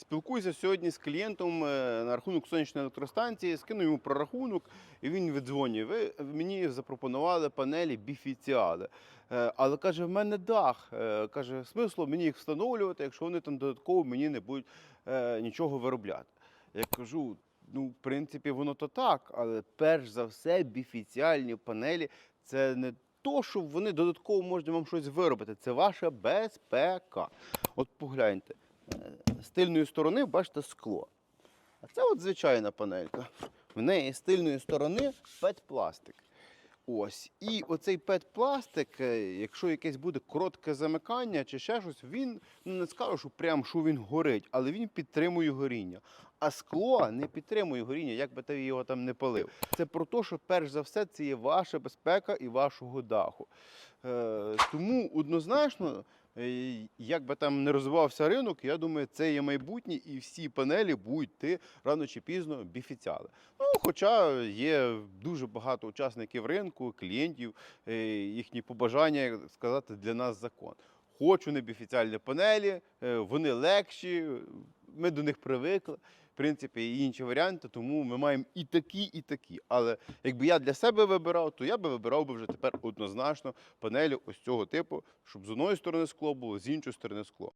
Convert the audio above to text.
Спілкуюся сьогодні з клієнтом е, на рахунок сонячної електростанції, скину йому прорахунок, і він віддзвонює. Ви мені запропонували панелі біфіціали. Е, Але каже, в мене дах. Е, Каже, смисло мені їх встановлювати, якщо вони там додатково мені не будуть нічого виробляти. Я кажу, ну, в принципі, воно то так, але перш за все, біфіціальні панелі це не то, що вони додатково можуть вам щось виробити, це ваша безпека. От погляньте, з тильної сторони бачите скло. А це от звичайна панелька. В неї з тильної сторони пет-пластик. Ось. І оцей пет-пластик, е, якщо якесь буде коротке замикання чи ще щось, він ну не скажу, що прям що він горить, але він підтримує горіння. А скло не підтримує горіння, як би ти його там не палив. Це про те, що перш за все це є ваша безпека і вашого даху. Е, тому однозначно, е, як би там не розвивався ринок, я думаю, це є майбутнє, і всі панелі будуть йти рано чи пізно біфіціали. Ну, хоча є дуже багато учасників ринку, клієнтів, е, їхні побажання, як сказати, для нас закон. Хочу небіфіціальні панелі, е, вони легші, ми до них привикли. В принципі, і інші варіанти, тому ми маємо і такі, і такі. Але якби я для себе вибирав, то я би вибирав би вже тепер однозначно панелі ось цього типу, щоб з одної сторони скло було, з іншої сторони скло.